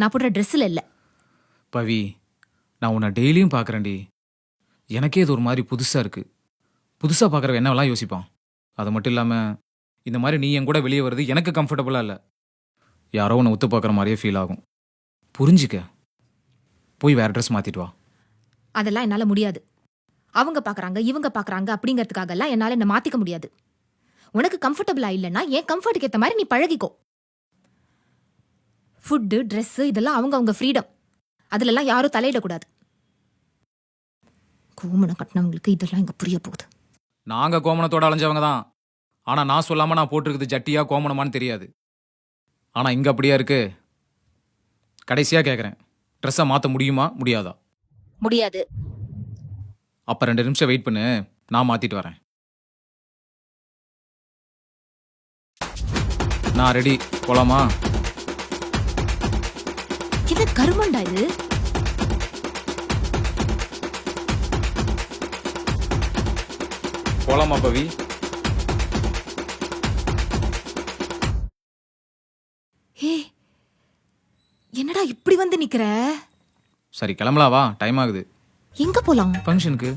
நான் போடுற ட்ரெஸ்ஸில் இல்லை. பவி நான் உன்னை டெய்லியும் பார்க்குறேன்டி எனக்கே இது ஒரு மாதிரி புதுசாக இருக்கு. புதுசாக பார்க்குறவ என்னவெல்லாம் யோசிப்பான்? அது மட்டும் இல்லாமல் இந்த மாதிரி நீ என் கூட வெளியே வருது எனக்கு கம்ஃபர்டபுளாக இல்லை. யாரோ உன்னை ஒத்து பார்க்குற மாதிரியே ஃபீல் ஆகும். புரிஞ்சுக்க. போய் வேற ட்ரெஸ் மாற்றிட்டு வா. அதெல்லாம் என்னால் முடியாது. அவங்க பார்க்குறாங்க இவங்க பார்க்குறாங்க அப்படிங்கிறதுக்காகலாம் என்னால் என்னை மாற்றிக்க முடியாது. உனக்கு கம்ஃபர்டபுளாக இல்லைன்னா என் கம்ஃபர்ட்டுக்கு ஏற்ற மாதிரி நீ பழகிக்கோ. ஃபுட்டு ட்ரெஸ்ஸு இதெல்லாம் அவங்க அவங்க ஃப்ரீடம் அதுலலாம் யாரும் தலையிடக்கூடாது. கோமணம் கட்டினவங்களுக்கு இதெல்லாம் இங்கே புரிய போகுது. நாங்கள் கோமணத்தோட அலைஞ்சவங்க தான். ஆனால் நான் சொல்லாமல் நான் போட்டிருக்குது ஜட்டியா கோமணமான்னு தெரியாது. ஆனால் இங்கே அப்படியா இருக்கு? கடைசியாக கேட்குறேன் ட்ரெஸ்ஸை மாற்ற முடியுமா? முடியாதா? முடியாது. அப்போ ரெண்டு நிமிஷம் வெயிட் பண்ணு. நான் மாற்றிட்டு வரேன். நான் ரெடி போலாமா? என்ன கருமண்டா இது? போலாமா பவி? ஏ என்னடா இப்படி வந்து நிக்கிற? சரி கிளம்பலாம் வா. டைம் ஆகுது. எங்க போலாம்? ஃபங்க்ஷனுக்கு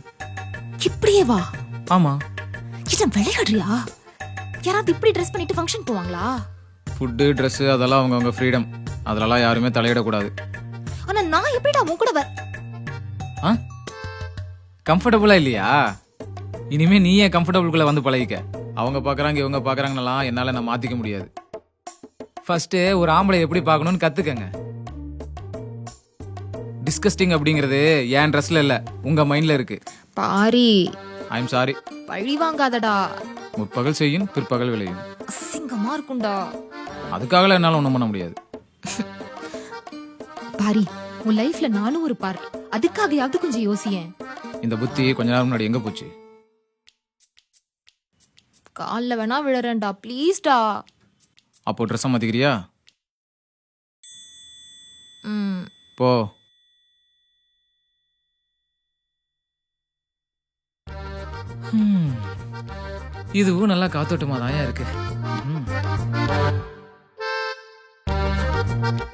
இப்படியே வா. ஆமாம் என்ன விளையாடுறியா? யாராவது இப்படி ட்ரெஸ் பண்ணிட்டு ஃபங்க்ஷன் போவாங்களா? ஃபுட்டு ட்ரெஸ்ஸு அதெல்லாம் அவங்கவுங்க ஃப்ரீடம் அதிலலாம் யாருமே தலையிடக்கூடாது. ஆனா நான் எப்படிடா உன் கூட வ- ஆ? கம்ஃபர்டபுளா இல்லையா? இனிமே நீ ஏன் கம்ஃபர்டபுள்குள்ள வந்து பழகிக்க. அவங்க பார்க்கறாங்க இவங்க பார்க்கறாங்கலாம் என்னால நான் மாத்திக்க முடியாது. ஃபர்ஸ்ட் ஒரு ஆம்பளை எப்படி பார்க்கணும்னு கத்துக்கங்க. டிஸ்கஸ்டிங் அப்படிங்கிறது என் ட்ரெஸ்ல இல்ல உங்க மைண்ட்ல இருக்கு. பாரி. ஐ எம் சாரி பழி வாங்காதடா. முற்பகல் செய்யும் பிற்பகல் விளையும். அசிங்கமா இருக்கும்டா. அதுக்காகலாம் என்னால ஒண்ணும் பண்ண முடியாது. பாரி உன் லைஃப்ல நானும் ஒரு பார்ட் அதுக்காகயாவது கொஞ்சம் யோசியேன். இந்த புத்தி கொஞ்ச நேரம் முன்னாடி எங்க போச்சு? கால்ல வேணா விழறேன்டா ப்ளீஸ்டா அப்போ ட்ரெஸ்ஸை மாத்திக்கிறியா? ம். போ. ஹம். இதுவும் நல்லா காத்தோட்டமா தான் இருக்கு. thank you